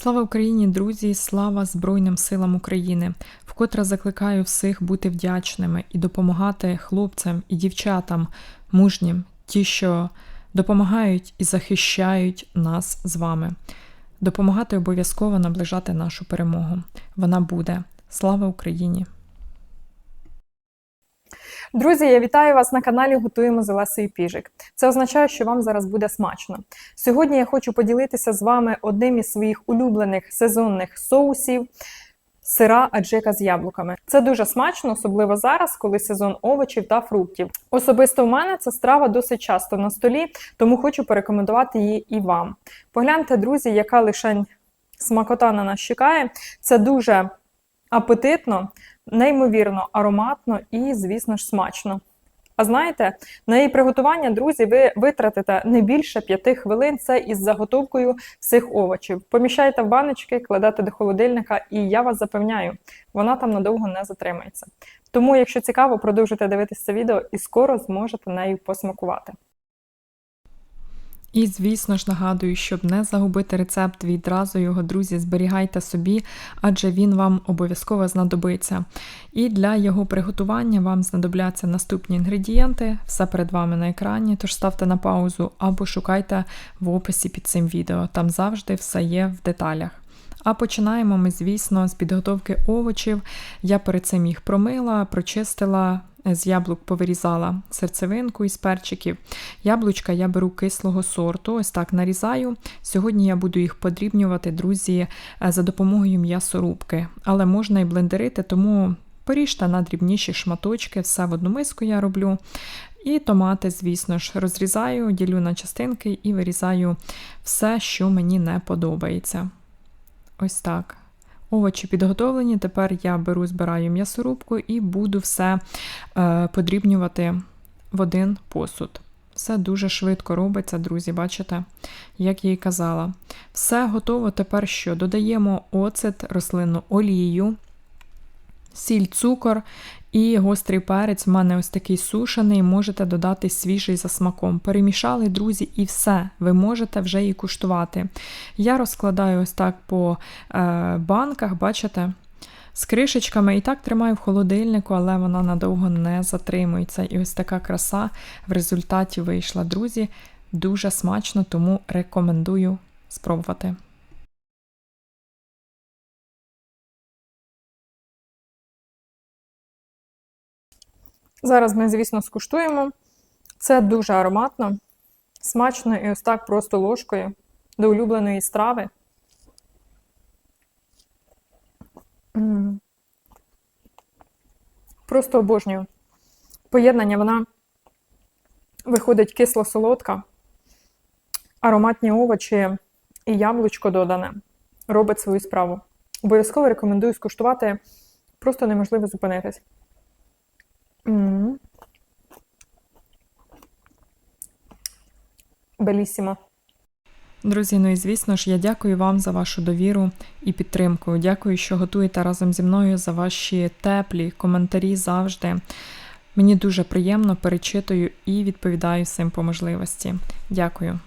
Слава Україні, друзі! Слава Збройним силам України! Вкотре закликаю всіх бути вдячними і допомагати хлопцям і дівчатам мужнім, ті, що допомагають і захищають нас з вами. Допомагати обов'язково наближати нашу перемогу. Вона буде. Слава Україні! Друзі, я вітаю вас на каналі Готуємо з Олесею Піжик. Це означає, що вам зараз буде смачно. Сьогодні я хочу поділитися з вами одним із своїх улюблених сезонних соусів сира аджика з яблуками. Це дуже смачно, особливо зараз, коли сезон овочів та фруктів. Особисто в мене ця страва досить часто на столі, тому хочу порекомендувати її і вам. Погляньте, друзі, яка лишень смакота на нас чекає. Це дуже апетитно, неймовірно ароматно і, звісно ж, смачно. А знаєте, на її приготування, друзі, ви витратите не більше 5 хвилин. Це із заготовкою всіх овочів. Поміщайте в баночки, кладете до холодильника, і я вас запевняю, вона там надовго не затримається. Тому, якщо цікаво, продовжуйте дивитися це відео і скоро зможете нею посмакувати. І, звісно ж, нагадую, щоб не загубити рецепт, відразу його, друзі, зберігайте собі, адже він вам обов'язково знадобиться. І для його приготування вам знадобляться наступні інгредієнти, все перед вами на екрані, тож ставте на паузу або шукайте в описі під цим відео. Там завжди все є в деталях. А починаємо ми, звісно, з підготовки овочів. Я перед цим їх промила, прочистила, з яблук повирізала серцевинку із перчиків. Яблучка я беру кислого сорту, ось так нарізаю. Сьогодні я буду їх подрібнювати, друзі, за допомогою м'ясорубки. Але можна і блендерити, тому поріжте на дрібніші шматочки, все в одну миску я роблю. І томати, звісно ж, розрізаю, ділю на частинки і вирізаю все, що мені не подобається. Ось так. Овочі підготовлені. Тепер я беру, збираю м'ясорубку і буду все е, подрібнювати в один посуд. Все дуже швидко робиться, друзі, бачите, як я і казала. Все готово. Тепер що? Додаємо оцет, рослинну олію, сіль, цукор і гострий перець. У мене ось такий сушений, можете додати свіжий за смаком. Перемішали, друзі, і все. Ви можете вже її куштувати. Я розкладаю ось так по е, банках, бачите? З кришечками і так тримаю в холодильнику, але вона надовго не затримується. І ось така краса в результаті вийшла. Друзі, дуже смачно, тому рекомендую спробувати. Зараз ми, звісно, скуштуємо. Це дуже ароматно, смачно і ось так просто ложкою до улюбленої страви. Просто обожнюю. Поєднання вона виходить кисло-солодка, ароматні овочі і яблучко додане. Робить свою справу. Обов'язково рекомендую скуштувати, просто неможливо зупинитись. Белісімо. Друзі, ну і звісно ж, я дякую вам за вашу довіру і підтримку. Дякую, що готуєте разом зі мною за ваші теплі коментарі завжди. Мені дуже приємно перечитую і відповідаю всім по можливості. Дякую.